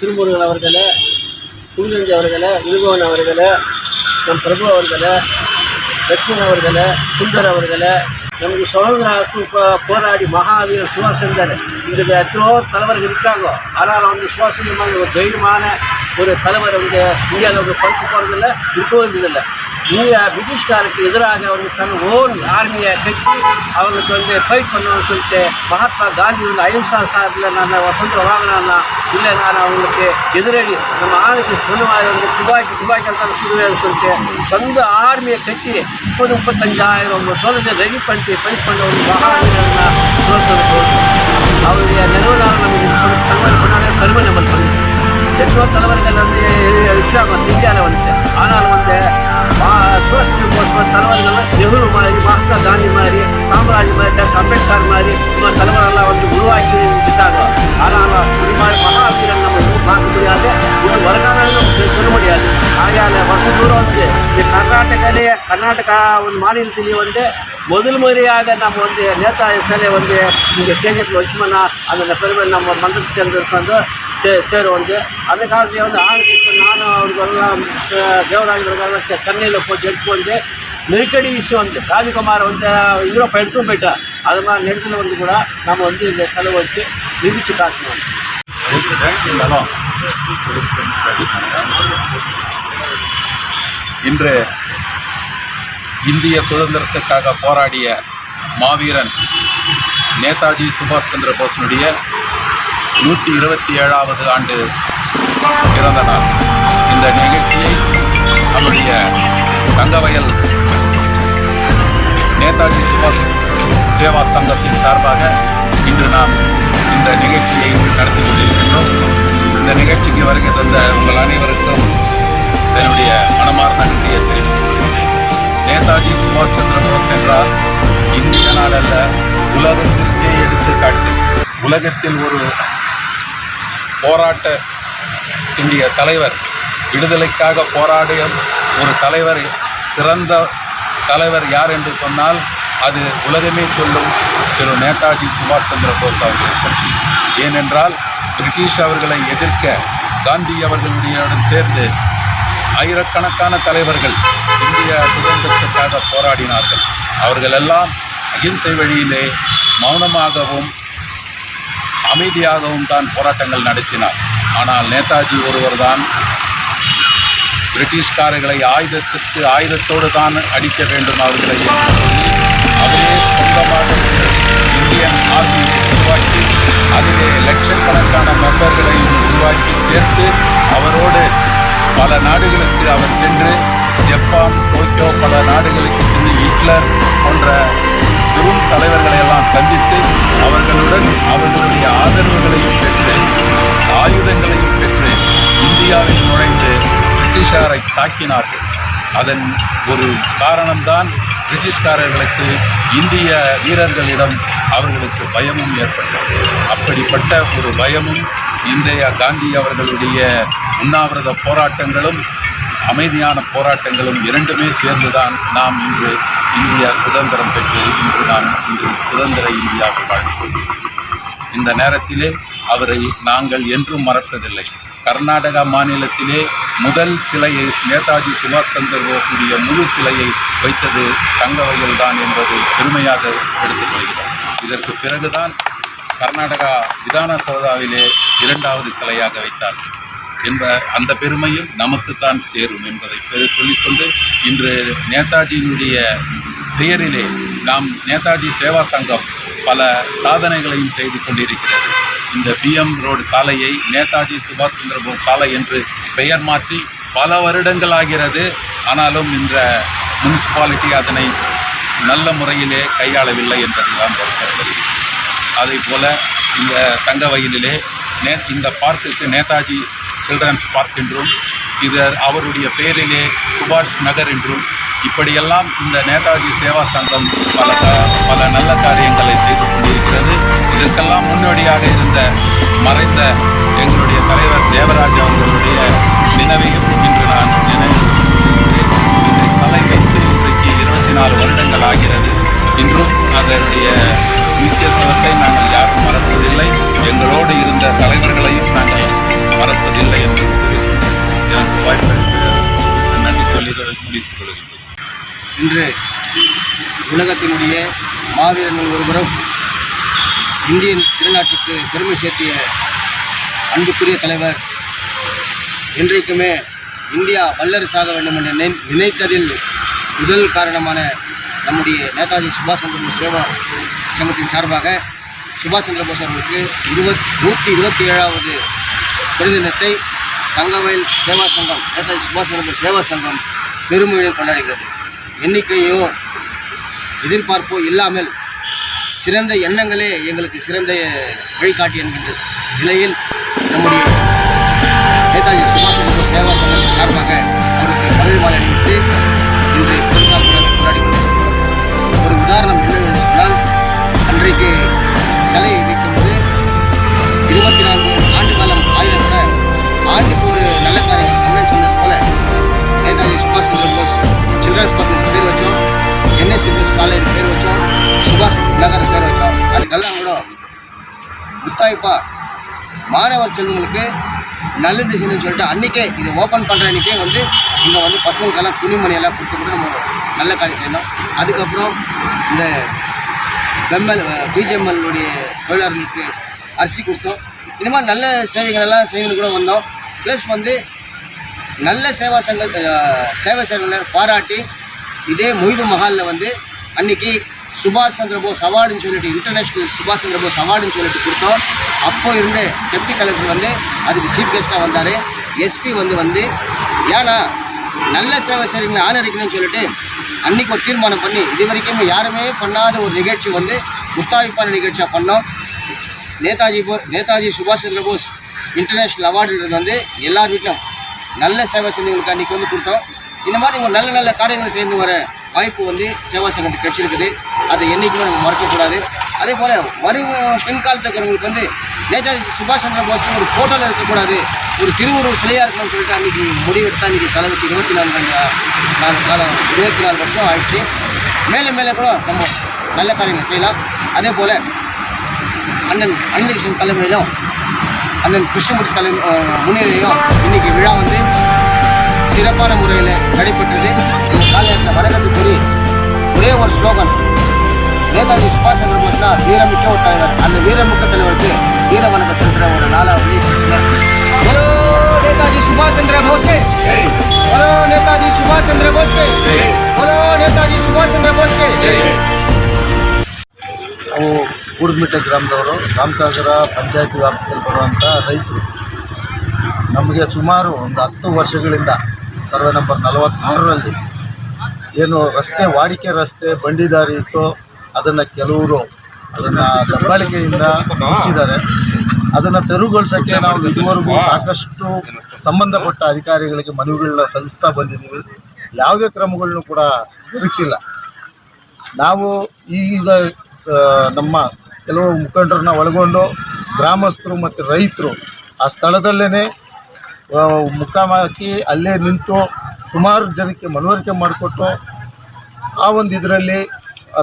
திருமுருகன் அவர்களை புதுநெஞ்சி அவர்களை இழுபவன் அவர்களை நம் பிரபு அவர்களை லட்சுமணன் அவர்களை சுந்தர் அவர்களை நமக்கு சுதந்திர போராடி மகாவீரர் சுபாஷ் சந்தர் இந்த எத்தனையோ தலைவர்கள் இருக்காங்க. ஆனால் வந்து சுபாஷ் சந்திர ஒரு தைரியமான ஒரு தலைவர் வந்து இந்தியாவில் வந்து பறித்து போகிறதில்ல இருக்கவும் இருந்ததில்லை இந்தியா பிரிட்டிஷ்காருக்கு எதிராக அவங்க தன் ஓன் ஆர்மியை கட்டி அவங்களுக்கு வந்து ஃபைட் பண்ணணும்னு சொல்லிட்டு மகாத்மா காந்தி வந்து அஹிம்சா சார்பில் நான் சுதந்திரம் வாங்கினா இல்லை நான் அவங்களுக்கு எதிரடி நம்ம ஆளுக்கு சொன்ன மாதிரி வந்து துபாய்க்கு துபாய்க்கு தான் சுடுவேன்னு சொல்லிட்டு சொந்த ஆர்மியை கட்டி முப்பது முப்பத்தஞ்சாயிரம் சோழத்தை ரெடி பண்ணிட்டு ஃபைட் பண்ண ஒரு மகாவீரன்னா சுதந்திரம் அவருடைய நிறுவனம் நமக்கு தலைவர் பண்ணாலே பெருமை நம்ம சொல்லணும் தலைவர்கள் வந்து இஸ்லாம் வந்து இந்தியாவில் வந்துச்சு. ஆனாலும் வந்து சோசியல் போஸ்ட் தலைவர்கள் நெஹ்ரு மாதிரி மகாத்மா காந்தி மாதிரி காமராஜ் மாதிரி அம்பேத்கர் மாதிரி இந்த தலைவரெல்லாம் வந்து உருவாக்கி விட்டாங்க ஆனாலும் இது மாதிரி மகாவீரன் நம்ம எதுவும் பார்க்க முடியாது. இது வருங்காலம் சொல்ல முடியாது. ஆகையால் வருஷம் தூரம் வந்து இந்த கர்நாடகாலேயே கர்நாடகா ஒரு மாநிலத்திலேயே வந்து முதல் முறையாக நம்ம வந்து நேதாஜி சிலையை வந்து இங்கே ஸ்டேடியத்தில் வச்சோம்னா அந்த பெருமை நம்ம மந்திரத்தை சேர்ந்து வந்து சரி சரி வந்து. அந்த காலத்துலேயே வந்து ஆளுக்கு நானும் அவருக்கெல்லாம் தேவராஜ் சென்னையில் போய் எடுத்து வந்து நெருக்கடி விஷயம் வந்து. ராஜகுமார் வந்து யூரோப் எடுத்தும் போயிட்டார். அது மாதிரி நெருக்கடியில் வந்து கூட நம்ம வந்து இந்த செலவு வச்சு நிதிச்சு காட்டணும். இன்று இந்திய சுதந்திரத்துக்காக போராடிய மாவீரன் நேதாஜி சுபாஷ் சந்திர போஸினுடைய நூற்றி இருபத்தி ஏழாவது ஆண்டு பிறந்த நாள். இந்த நிகழ்ச்சியை நம்முடைய தங்கவயல் நேதாஜி சுபாஷ் சேவா சங்கத்தின் சார்பாக இன்று நாம் இந்த நிகழ்ச்சியை நடத்தி கொண்டிருக்கின்றோம். இந்த நிகழ்ச்சிக்கு வருகை தந்த உங்கள் அனைவருக்கும் என்னுடைய மனமார்ந்த நன்றியை தெரிவித்துள்ளேன் நேதாஜி சுபாஷ் சந்திர போஸ் என்றால் இந்திய நாடல்ல உலகத்திற்கே எடுத்துக்காட்டு. உலகத்தில் ஒரு போராட்ட இந்திய தலைவர். விடுதலைக்காக போராடிய ஒரு தலைவர் சிறந்த தலைவர் யார் என்று சொன்னால் அது உலகமே சொல்லும் திரு நேதாஜி சுபாஷ் சந்திர போஸ் அவர்கள். பற்றி ஏனென்றால் பிரிட்டிஷ் அவர்களை எதிர்க்க காந்தி அவர்களுடையுடன் சேர்ந்து ஆயிரக்கணக்கான தலைவர்கள் இந்திய சுதந்திரத்துக்காக போராடினார்கள். அவர்கள் எல்லாம் அகிம்சை வழியிலே மௌனமாகவும் அமைதியாகவும் தான் போராட்டங்கள் நடத்தினார். ஆனால் நேதாஜி ஒருவர் தான் பிரிட்டிஷ்காரர்களை ஆயுதத்துக்கு ஆயுதத்தோடு தான் அடிக்க வேண்டும் அவர்களை அவரே சொந்தமாக இந்தியன் ஆர்மி உருவாக்கி அதிலே லட்சக்கணக்கான மெம்பர்களை உருவாக்கி சேர்த்து அவரோடு பல நாடுகளுக்கு அவர் சென்று ஜப்பான் டோக்கியோ பல நாடுகளுக்கு சென்று ஹிட்லர் போன்ற பெரும் தலைவர்களை எல்லாம் சந்தித்து அவர்களுடன் அவர்களுடைய ஆதரவுகளையும் பெற்று ஆயுதங்களையும் பெற்று இந்தியாவில் நுழைந்து பிரிட்டிஷாரை தாக்கினார்கள். அதன் ஒரு காரணம்தான் பிரிட்டிஷ்காரர்களுக்கு இந்திய வீரர்களிடம் அவர்களுக்கு பயமும் ஏற்பட்டது. அப்படிப்பட்ட ஒரு பயமும் இன்றைய காந்தி அவர்களுடைய உண்ணாவிரத போராட்டங்களும் அமைதியான போராட்டங்களும் இரண்டுமே சேர்ந்துதான் நாம் இன்று இந்தியா சுதந்திரம் பெற்று இன்று நாம் இன்று சுதந்திர இந்தியாவை வாழ்கிறோம் இந்த நேரத்திலே அவரை நாங்கள் என்றும் மறப்பதில்லை. கர்நாடகா மாநிலத்திலே முதல் சிலையை நேதாஜி சுபாஷ் சந்திர போஸுடைய முழு சிலையை வைத்தது தங்கவயல் தான் என்பது பெருமையாக எடுத்துக்கொள்கிறோம். இதற்கு பிறகுதான் கர்நாடகா விதானசௌதாவிலே இரண்டாவது சிலையாக வைத்தார். என்ற அந்த பெருமையும் நமக்குத்தான் சேரும் என்பதை சொல்லிக்கொண்டு இன்று நேதாஜியினுடைய பெயரிலே நாம் நேதாஜி சேவா சங்கம் பல சாதனைகளையும் செய்து கொண்டிருக்கிறது. இந்த பிஎம் ரோடு சாலையை நேதாஜி சுபாஷ் சந்திர போஸ் சாலை என்று பெயர் மாற்றி பல வருடங்கள் ஆகிறது. ஆனாலும் இந்த முனிசிபாலிட்டி அதனை நல்ல முறையிலே கையாளவில்லை என்பதுதான் வருத்தப்படுகிறது அதே போல இந்த தங்க வயலிலே நே இந்த பார்க்குக்கு நேதாஜி சில்ட்ரன்ஸ் பார்க் என்றும் இது அவருடைய பெயரிலே சுபாஷ் நகர் என்றும் இப்படியெல்லாம் இந்த நேதாஜி சேவா சங்கம் பல பல நல்ல காரியங்களை செய்து கொண்டிருக்கிறது. இதற்கெல்லாம் முன்னோடியாக இருந்த மறைந்த எங்களுடைய தலைவர் தேவராஜ் அவர்களுடைய நினைவையும் இன்று நான் நினைவு இந்த தலை வைத்து இன்றைக்கு இருபத்தி நாலு வருடங்கள் ஆகிறது. இன்றும் அதனுடைய முக்கியத்துவத்தை நாங்கள் யாரும் மறப்பதில்லை. எங்களோடு இருந்த தலைவர்களையும் நாங்கள் மறப்பதில்லை என்று நன்றி சொல்லி முடித்துக் கொள்கின்றேன் இன்று உலகத்தினுடைய மாவீரர்கள் ஒருவரும் இந்தியன் திருநாட்டுக்கு பெருமை சேர்த்திய அன்புக்குரிய தலைவர் என்றைக்குமே இந்தியா வல்லரசாக வேண்டும் என்று நினை நினைத்ததில் முதல் காரணமான நம்முடைய நேதாஜி சுபாஷ் சந்திர போஸ் சேவா சங்கத்தின் சார்பாக சுபாஷ் சந்திர போஸ் அவர்களுக்கு இருபத் நூற்றி இருபத்தி ஏழாவது பிறந்த தினத்தை தங்கவயல் சேவா சங்கம் நேதாஜி சுபாஷ் சந்திர சேவா சங்கம் பெருமையுடன் கொண்டாடுகிறது. எண்ணிக்கையோ எதிர்பார்ப்போ இல்லாமல் சிறந்த எண்ணங்களே எங்களுக்கு சிறந்த வழிகாட்டி என்கின்ற நிலையில் நம்முடைய நேதாஜி சுபாஷ் சந்திர சேவா சங்கத்தின் சார்பாக அவருக்கு மலர் மாலை மாணவர் செல்வங்களுக்கு நல்லது செய்யணும்னு சொல்லிட்டு அன்றைக்கே இது ஓப்பன் பண்ணுற அன்றைக்கே வந்து இங்கே வந்து பசங்களுக்கெல்லாம் துணிமணியெல்லாம் கொடுத்து கூட நம்ம நல்ல காரியம் செய்தோம். அதுக்கப்புறம் இந்த பெம்மல் பிஜிஎம்எல்லுடைய தொழிலாளர்களுக்கு அரிசி கொடுத்தோம். இந்த மாதிரி நல்ல சேவைகள் எல்லாம் செய்யணும் கூட வந்தோம். ப்ளஸ் வந்து நல்ல சேவா சங்க சேவை சேவைகளை பாராட்டி இதே மொய்து மஹாலில் வந்து அன்றைக்கி சுபாஷ் சந்திர போஸ் அவார்டுன்னு சொல்லிட்டு இன்டர்நேஷ்னல் சுபாஷ் சந்திர போஸ் அவார்டுன்னு சொல்லிட்டு கொடுத்தோம். அப்போ இருந்த டெப்டி கலெக்டர் வந்து அதுக்கு சீஃப் கெஸ்ட்டாக வந்தார். எஸ்பி வந்து வந்து ஏன்னா நல்ல சேவை செய்கிறீங்களை ஆதரிக்கணும்னு சொல்லிட்டு அன்றைக்கி ஒரு தீர்மானம் பண்ணி இது வரைக்கும் யாருமே பண்ணாத ஒரு நிகழ்ச்சி வந்து முத்தாய்ப்பான நிகழ்ச்சியாக பண்ணோம். நேதாஜி போ நேதாஜி சுபாஷ் சந்திர போஸ் இன்டர்நேஷ்னல் அவார்டுன்றது வந்து எல்லார் வீட்டிலும் நல்ல சேவை செஞ்சவங்களுக்கு அன்றைக்கி வந்து கொடுத்தோம். இந்த மாதிரி ஒரு நல்ல நல்ல காரியங்கள் சேர்ந்து வர வாய்ப்பு வந்து சேவா சங்கத்துக்கு கிடச்சிருக்குது. அதை என்றைக்குமே நம்ம மறக்கக்கூடாது. அதே போல் வரும் பின்காலத்தில் இருக்கிறவங்களுக்கு வந்து நேதாஜி சுபாஷ் சந்திர போஸ் ஒரு ஃபோட்டோவில் இருக்கக்கூடாது. ஒரு திருவுருவ சிலையாக இருக்கணும்னு சொல்லிட்டு அன்றைக்கி முடிவெடுத்தா இன்றைக்கி தலைவருக்கு இருபத்தி நாலு நாலு காலம் இருபத்தி நாலு வருஷம் ஆயிடுச்சு. மேலே மேலே கூட நம்ம நல்ல காரியங்கள் செய்யலாம். அதே போல் அண்ணன் அண்ணன் தலைமையிலும் அண்ணன் கிருஷ்ணமூர்த்தி தலை முன்னிலையும் இன்றைக்கி இன்னைக்கு விழா வந்து சிறப்பான முறையில் நடைபெற்றது. இந்த காலையில் வணக்கத்துக்குரிய ஒரே ஒரு ஸ்லோகன். நேதாஜி சுபாஷ் சந்திர போஸ்னா வீரமிக்க ஒரு தலைவர் அந்த வீரமிக்க தலைவருக்கு வீர வணக்கம் செலுத்துகிற ஒரு நாளாக வந்து ஹலோ நேதாஜி சுபாஷ் சந்திர போஸ்கே ஹலோ நேதாஜி சுபாஷ் சந்திர போஸ்கே ஹலோ நேதாஜி சுபாஷ் சந்திர போஸ்கே ನಾವು ಕೂಡ್ಮಿಟ್ಟ ಗ್ರಾಮದವರು ರಾಮಸಾಗರ ಪಂಚಾಯತಿ ವ್ಯಾಪ್ತಿಯಲ್ಲಿ ಬರುವಂಥ ರೈತರು ನಮಗೆ ಸುಮಾರು ಒಂದು ಹತ್ತು ವರ್ಷಗಳಿಂದ ಸರ್ವೆ ನಂಬರ್ ನಲವತ್ತ್ಮೂರರಲ್ಲಿ ಏನು ರಸ್ತೆ ವಾಡಿಕೆ ರಸ್ತೆ ಬಂಡಿ ದಾರಿ ಇತ್ತು ಅದನ್ನು ಕೆಲವರು ಅದನ್ನು ದಬ್ಬಾಳಿಕೆಯಿಂದ ಮುಚ್ಚಿದ್ದಾರೆ. ಅದನ್ನು ತೆರವುಗೊಳಿಸೋಕ್ಕೆ ನಾವು ಇದುವರೆಗೂ ಸಾಕಷ್ಟು ಸಂಬಂಧಪಟ್ಟ ಅಧಿಕಾರಿಗಳಿಗೆ ಮನವಿಗಳನ್ನ ಸಲ್ಲಿಸ್ತಾ ಬಂದಿದ್ದೀವಿ. ಯಾವುದೇ ಕ್ರಮಗಳನ್ನು ಕೂಡ ನಿರೀಕ್ಷಿಲ್ಲ ನಾವು ಈಗ ನಮ್ಮ ಕೆಲವು ಮುಖಂಡರನ್ನ ಒಳಗೊಂಡು ಗ್ರಾಮಸ್ಥರು ಮತ್ತು ರೈತರು ಆ ಸ್ಥಳದಲ್ಲೇ ಮುಕ್ಕಾಮ ಹಾಕಿ ಅಲ್ಲೇ ನಿಂತು ಸುಮಾರು ಜನಕ್ಕೆ ಮನವರಿಕೆ ಮಾಡಿಕೊಟ್ಟು ಆ ಒಂದು ಇದರಲ್ಲಿ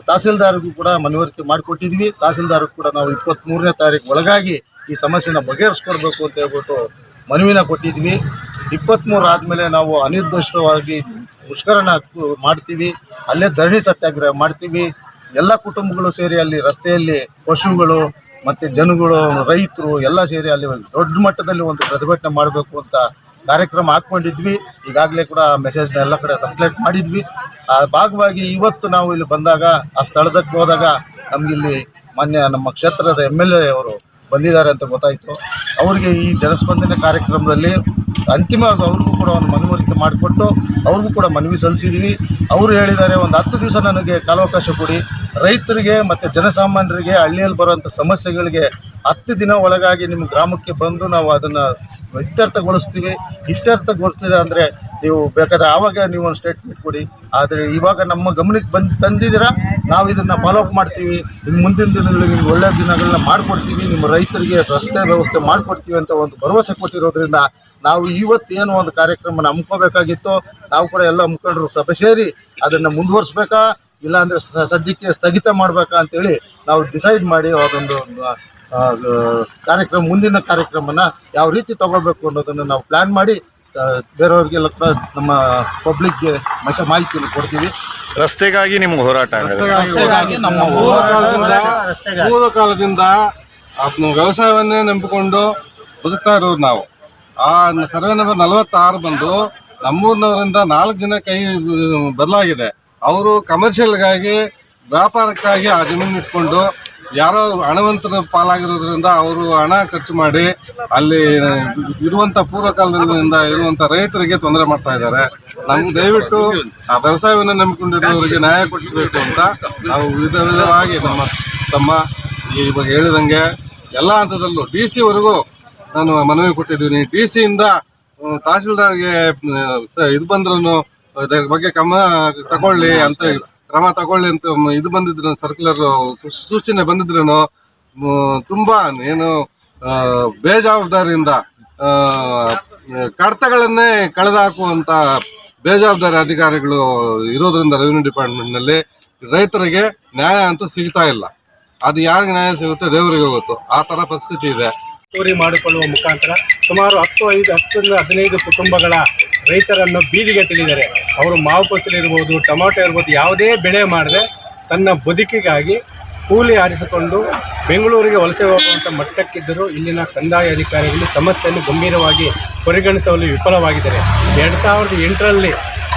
ತಹಸೀಲ್ದಾರ್ಗೂ ಕೂಡ ಮನವರಿಕೆ ಮಾಡಿಕೊಟ್ಟಿದ್ವಿ. ತಹಸೀಲ್ದಾರ್ಗೂ ಕೂಡ ನಾವು ಇಪ್ಪತ್ತ್ಮೂರನೇ ತಾರೀಕು ಒಳಗಾಗಿ ಈ ಸಮಸ್ಯೆನ ಬಗೆಹರಿಸ್ಕೊಡ್ಬೇಕು ಅಂತ ಹೇಳ್ಬಿಟ್ಟು ಮನವಿನ ಕೊಟ್ಟಿದ್ವಿ. ಇಪ್ಪತ್ತ್ಮೂರು ಆದಮೇಲೆ ನಾವು ಅನಿರ್ದಿಷ್ಟವಾಗಿ ಮುಷ್ಕರನ ಮಾಡ್ತೀವಿ. ಅಲ್ಲೇ ಧರಣಿ ಸತ್ಯಾಗ್ರಹ ಮಾಡ್ತೀವಿ. ಎಲ್ಲ ಕುಟುಂಬಗಳು ಸೇರಿ ಅಲ್ಲಿ ರಸ್ತೆಯಲ್ಲಿ ಪಶುಗಳು ಮತ್ತು ಜನಗಳು, ರೈತರು ಎಲ್ಲ ಸೇರಿ ಅಲ್ಲಿ ದೊಡ್ಡ ಮಟ್ಟದಲ್ಲಿ ಒಂದು ಪ್ರತಿಭಟನೆ ಮಾಡಬೇಕು ಅಂತ ಕಾರ್ಯಕ್ರಮ ಹಾಕ್ಕೊಂಡಿದ್ವಿ. ಈಗಾಗಲೇ ಕೂಡ ಮೆಸೇಜ್ನ ಎಲ್ಲ ಕಡೆ ಸರ್ಕ್ಯುಲೇಟ್ ಮಾಡಿದ್ವಿ. ಆ ಭಾಗವಾಗಿ ಇವತ್ತು ನಾವು ಇಲ್ಲಿ ಬಂದಾಗ, ಆ ಸ್ಥಳದಕ್ಕೆ ಹೋದಾಗ ನಮಗಿಲ್ಲಿ ಮಾನ್ಯ ನಮ್ಮ ಕ್ಷೇತ್ರದ ಎಂ ಎಲ್ ಎ ಅವರು ಬಂದಿದ್ದಾರೆ ಅಂತ ಗೊತ್ತಾಯಿತು. ಅವರಿಗೆ ಈ ಜನಸ್ಪಂದನೆ ಕಾರ್ಯಕ್ರಮದಲ್ಲಿ ಅಂತಿಮವಾಗಿ ಅವ್ರಿಗೂ ಕೂಡ ಒಂದು ಮನವರಿಕೆ ಮಾಡಿಕೊಟ್ಟು ಅವ್ರಿಗೂ ಕೂಡ ಮನವಿ ಸಲ್ಲಿಸಿದ್ದೀವಿ ಅವರು ಹೇಳಿದ್ದಾರೆ, ಒಂದು ಹತ್ತು ದಿವಸ ನನಗೆ ಕಾಲಾವಕಾಶ ಕೊಡಿ. ರೈತರಿಗೆ ಮತ್ತು ಜನಸಾಮಾನ್ಯರಿಗೆ ಹಳ್ಳಿಯಲ್ಲಿ ಬರುವಂಥ ಸಮಸ್ಯೆಗಳಿಗೆ ಹತ್ತು ದಿನ ಒಳಗಾಗಿ ನಿಮ್ಮ ಗ್ರಾಮಕ್ಕೆ ಬಂದು ನಾವು ಅದನ್ನು ಇತ್ಯರ್ಥಗೊಳಿಸ್ತೀವಿ. ಇತ್ಯರ್ಥಗೊಳಿಸ್ತೀವಿ ಅಂದರೆ ನೀವು ಬೇಕಾದ್ರೆ ಆವಾಗ ನೀವು ಒಂದು ಸ್ಟೇಟ್ಮೆಂಟ್ ಕೊಡಿ. ಆದರೆ ಇವಾಗ ನಮ್ಮ ಗಮನಕ್ಕೆ ಬಂದು ತಂದಿದ್ದೀರಾ? ನಾವು ಇದನ್ನು ಫಾಲೋ ಅಪ್ ಮಾಡ್ತೀವಿ. ನಿಮ್ಮ ಮುಂದಿನ ದಿನಗಳಲ್ಲಿ ನಿಮ್ಗೆ ಒಳ್ಳೆಯ ದಿನಗಳನ್ನ ಮಾಡಿಕೊಡ್ತೀವಿ. ನಿಮ್ಮ ರೈತರಿಗೆ ರಸ್ತೆ ವ್ಯವಸ್ಥೆ ಮಾಡಿಕೊಡ್ತೀವಿ ಅಂತ ಒಂದು ಭರವಸೆ ಕೊಟ್ಟಿರೋದ್ರಿಂದ ನಾವು ಏನು ಒಂದು ಕಾರ್ಯಕ್ರಮನ ಹಮ್ಮಿಕೋಬೇಕಾಗಿತ್ತು ನಾವು ಕೂಡ ಎಲ್ಲ ಮುಖಂಡರು ಸಭೆ ಸೇರಿ ಅದನ್ನು ಮುಂದುವರಿಸ್ಬೇಕಾ ಇಲ್ಲಾಂದರೆ ಸದ್ಯಕ್ಕೆ ಸ್ಥಗಿತ ಮಾಡಬೇಕಾ ಅಂತೇಳಿ ನಾವು ಡಿಸೈಡ್ ಮಾಡಿ ಅದೊಂದು ಕಾರ್ಯಕ್ರಮ ಮುಂದಿನ ಕಾರ್ಯಕ್ರಮನ ಯಾವ ರೀತಿ ತಗೋಬೇಕು ಅನ್ನೋದನ್ನು ನಾವು ಪ್ಲ್ಯಾನ್ ಮಾಡಿ ಬೇರೆಯವ್ರಿಗೆಲ್ಲ ಕೂಡ ನಮ್ಮ ಪಬ್ಲಿಕ್ಗೆ ಮಶ ಮಾಹಿತಿಯನ್ನು ಕೊಡ್ತೀವಿ. ರಸ್ತೆಗಾಗಿ ನಿಮ್ಗೆ ಹೋರಾಟ ನಮ್ಮ ಪೂರ್ವ ಕಾಲದಿಂದ ಪೂರ್ವ ಕಾಲದಿಂದ ಆತ್ಮ ವ್ಯವಸಾಯವನ್ನೇ ನಂಬಿಕೊಂಡು ಬದುಕ್ತಾ ಇರೋದು ನಾವು. ಆ ಸರ್ವೆ ನಂಬರ್ ನಲವತ್ತಾರು ಬಂದು ನಮ್ಮೂರಿನವರಿಂದ ನಾಲ್ಕು ಜನ ಕೈ ಬದಲಾಗಿದೆ. ಅವರು ಕಮರ್ಷಿಯಲ್ಗಾಗಿ ವ್ಯಾಪಾರಕ್ಕಾಗಿ ಆ ಜಮೀನು ಇಟ್ಕೊಂಡು ಯಾರೋ ಹಣವಂತರ ಪಾಲಾಗಿರೋದ್ರಿಂದ ಅವರು ಹಣ ಖರ್ಚು ಮಾಡಿ ಅಲ್ಲಿ ಇರುವಂತ ಪೂರ್ವ ಕಾಲದಿಂದ ಇರುವಂತ ರೈತರಿಗೆ ತೊಂದರೆ ಮಾಡ್ತಾ ಇದ್ದಾರೆ. ನಮ್ಗೆ ದಯವಿಟ್ಟು ಆ ವ್ಯವಸಾಯವನ್ನು ನಂಬಿಕೊಂಡಿರೋರಿಗೆ ನ್ಯಾಯ ಕೊಡಿಸಬೇಕು ಅಂತ ನಾವು ವಿಧ ವಿಧವಾಗಿ ನಮ್ಮ ತಮ್ಮ ಇವಾಗ ಹೇಳಿದಂಗೆ ಎಲ್ಲ ಹಂತದಲ್ಲೂ ಡಿ ಸಿ ವರೆಗೂ ನಾನು ಮನವಿ ಕೊಟ್ಟಿದ್ದೀನಿ. ಡಿ ಸಿಯಿಂದ ತಹಸೀಲ್ದಾರ್ಗೆ ಇದು ಬಂದ್ರು ಇದರ ಬಗ್ಗೆ ಕ್ರಮ ತಗೊಳ್ಳಿ ಅಂತ ಕ್ರಮ ತಗೊಳ್ಳಿ ಅಂತ ಇದು ಬಂದಿದ್ರು ಸರ್ಕ್ಯುಲರ್ ಸೂಚನೆ ಬಂದಿದ್ರು ತುಂಬಾ ಏನು ಬೇಜವಾಬ್ದಾರಿಯಿಂದ ಕಡತಗಳನ್ನೇ ಕಡತಗಳನ್ನೇ ಕಳೆದಾಕುವಂತ ಬೇಜವಾಬ್ದಾರಿ ಅಧಿಕಾರಿಗಳು ಇರೋದ್ರಿಂದ ರೆವಿನ್ಯೂ ಡಿಪಾರ್ಟ್ಮೆಂಟ್ನಲ್ಲಿ ರೈತರಿಗೆ ನ್ಯಾಯ ಅಂತೂ ಸಿಗ್ತಾ ಇಲ್ಲ. ಅದು ಯಾರಿಗೆ ನ್ಯಾಯ ಸಿಗುತ್ತೆ? ದೇವರಿಗೆ ಗೊತ್ತು ಆ ತರ ಪರಿಸ್ಥಿತಿ ಇದೆ. ಚೋರಿ ಮಾಡಿಕೊಳ್ಳುವ ಮುಖಾಂತರ ಸುಮಾರು ಹತ್ತು, ಐದು, ಹತ್ತರಿಂದ ಹದಿನೈದು ಕುಟುಂಬಗಳ ರೈತರನ್ನು ಬೀದಿಗೆ ತಿಳಿದರೆ ಅವರು ಮಾವು ಫಸಲು ಇರ್ಬೋದು, ಟೊಮಾಟೊ ಇರ್ಬೋದು, ಯಾವುದೇ ಬೆಳೆ ಮಾಡದೆ ತನ್ನ ಬದುಕಿಗಾಗಿ ಕೂಲಿ ಆರಿಸಿಕೊಂಡು ಬೆಂಗಳೂರಿಗೆ ವಲಸೆ ಹೋಗುವಂಥ ಮಟ್ಟಕ್ಕಿದ್ದರೂ ಇಲ್ಲಿನ ಕಂದಾಯ ಅಧಿಕಾರಿಗಳು ಸಮಸ್ಯೆಯನ್ನು ಗಂಭೀರವಾಗಿ ಪರಿಗಣಿಸುವಲ್ಲಿ ವಿಫಲವಾಗಿದ್ದಾರೆ. ಎರಡು ಸಾವಿರದ ಎಂಟರಲ್ಲಿ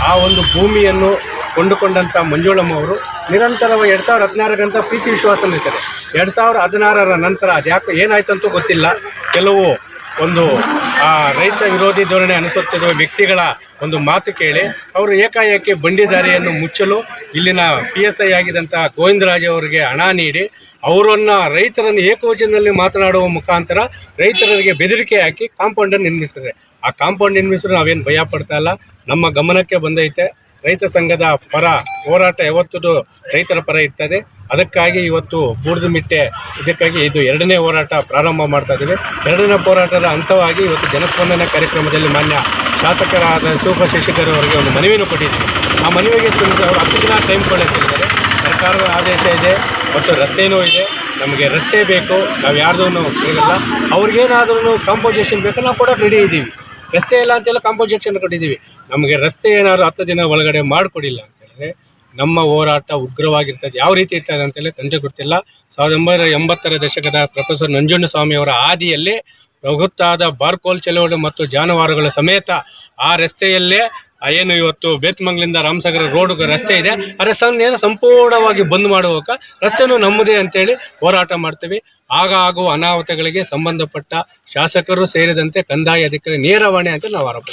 ಆ ಒಂದು ಭೂಮಿಯನ್ನು ಕೊಂಡುಕೊಂಡಂಥ ಮಂಜುಳಮ್ಮ ಅವರು ನಿರಂತರವಾಗಿ ಎರಡು ಸಾವಿರದ ಹದಿನಾರಕ್ಕಂತ ಪ್ರೀತಿ ವಿಶ್ವಾಸದಲ್ಲಿರ್ತಾರೆ ಎರಡು ಸಾವಿರದ ಹದಿನಾರರ ನಂತರ ಅದ್ಯಾಕೆ ಏನಾಯ್ತು ಅಂತೂ ಗೊತ್ತಿಲ್ಲ. ಕೆಲವು ಒಂದು, ಆ, ರೈತ ವಿರೋಧಿ ಧೋರಣೆ ಅನುಸರಿಸುತ್ತಿರುವ ವ್ಯಕ್ತಿಗಳ ಒಂದು ಮಾತು ಕೇಳಿ, ಅವರು ಏಕಾಏಕಿ ಬಂಡಿದಾರಿಯನ್ನು ಮುಚ್ಚಲು ಇಲ್ಲಿನ ಪಿ ಎಸ್ ಐ ಆಗಿದ್ದಂತಹ ಗೋವಿಂದರಾಜ್ ಅವರಿಗೆ ಹಣ ನೀಡಿ, ಅವರನ್ನು ರೈತರನ್ನು ಏಕವಚನದಲ್ಲಿ ಮಾತನಾಡುವ ಮುಖಾಂತರ ರೈತರಿಗೆ ಬೆದರಿಕೆ ಹಾಕಿ ಕಾಂಪೌಂಡನ್ನು ನಿರ್ಮಿಸ್ತಾರೆ ಆ ಕಾಂಪೌಂಡ್ ನಿರ್ಮಿಸಿದ್ರೆ ನಾವೇನು ಭಯ ಪಡ್ತಾ ಇಲ್ಲ. ನಮ್ಮ ಗಮನಕ್ಕೆ ಬಂದೈತೆ. ರೈತ ಸಂಘದ ಪರ ಹೋರಾಟ ಯಾವತ್ತೂ ರೈತರ ಪರ ಇರ್ತದೆ. ಅದಕ್ಕಾಗಿ ಇವತ್ತು ಬೂಡ್ದು ಮಿಟ್ಟೆ, ಇದಕ್ಕಾಗಿ ಇದು ಎರಡನೇ ಹೋರಾಟ ಪ್ರಾರಂಭ ಮಾಡ್ತಾ ಇದ್ದೀವಿ. ಎರಡನೇ ಹೋರಾಟದ ಹಂತವಾಗಿ ಇವತ್ತು ಜನಸ್ಪಂದನ ಕಾರ್ಯಕ್ರಮದಲ್ಲಿ ಮಾನ್ಯ ಶಾಸಕರಾದ ಶಿವಪ್ಪ ಶಿಕ್ಷಕರು ಅವರಿಗೆ ಒಂದು ಮನವಿಯನ್ನು ಕೊಟ್ಟಿದ್ದೀವಿ ಆ ಮನವಿಗೆ ಅವರು ಹತ್ತು ದಿನ ಟೈಮ್ ಕೊಳ್ಳುತ್ತಿದ್ದಾರೆ ಸರ್ಕಾರದ ಆದೇಶ ಇದೆ, ಮತ್ತು ರಸ್ತೆಯೂ ಇದೆ. ನಮಗೆ ರಸ್ತೆ ಬೇಕು, ನಾವು ಯಾರ್ದೂ ಸಿಗಲ್ಲ ಅವ್ರಿಗೇನಾದ್ರೂ ಕಾಂಪೋಸಿಷನ್ ಬೇಕು, ನಾವು ಕೂಡ ರೆಡಿ ಇದ್ದೀವಿ. ರಸ್ತೆ ಇಲ್ಲ ಅಂತೆಲ್ಲ ಕಾಂಪೋಸಿಷನ್ ಕೊಟ್ಟಿದ್ದೀವಿ. ನಮಗೆ ರಸ್ತೆ ಏನಾದ್ರು ಹತ್ತು ದಿನ ಒಳಗಡೆ ಮಾಡಿಕೊಡಿಲ್ಲ ಅಂತ ಹೇಳಿದ್ರೆ ನಮ್ಮ ಹೋರಾಟ ಉಗ್ರವಾಗಿರ್ತದೆ. ಯಾವ ರೀತಿ ಇರ್ತದೆ ಅಂತೇಳಿ ತಂದೆ ಗೊತ್ತಿಲ್ಲ. ಸಾವಿರದ ಒಂಬೈನೂರ ಎಂಬತ್ತರ ದಶಕದ ಪ್ರೊಫೆಸರ್ ನಂಜುಂಡಸ್ವಾಮಿ ಅವರ ಆದಿಯಲ್ಲಿ ಪ್ರಭುತ್ತಾದ ಬಾರ್ಕೋಲ್ ಚಳವಳಿ ಮತ್ತು ಜಾನುವಾರುಗಳ ಸಮೇತ ಆ ರಸ್ತೆಯಲ್ಲೇ ಏನು ಇವತ್ತು ಬೇತ್ಮಂಗ್ಲಿಂದ ರಾಮಸಾಗರ ರೋಡ್ ರಸ್ತೆ ಇದೆ ಆ ರಸ್ತೆಯನ್ನು ಸಂಪೂರ್ಣವಾಗಿ ಬಂದ್ ಮಾಡುವಾಗ ರಸ್ತೆನೂ ನಮ್ಮದೇ ಅಂತೇಳಿ ಹೋರಾಟ ಮಾಡ್ತೀವಿ ಆಗ ಆಗುವ ಅನಾಹುತಗಳಿಗೆ ಸಂಬಂಧಪಟ್ಟ ಶಾಸಕರು ಸೇರಿದಂತೆ ಕಂದಾಯ ಅಧಿಕಾರಿ ನೇರವಾಣೆ ಅಂತ ನಾವು ಆರೋಪ.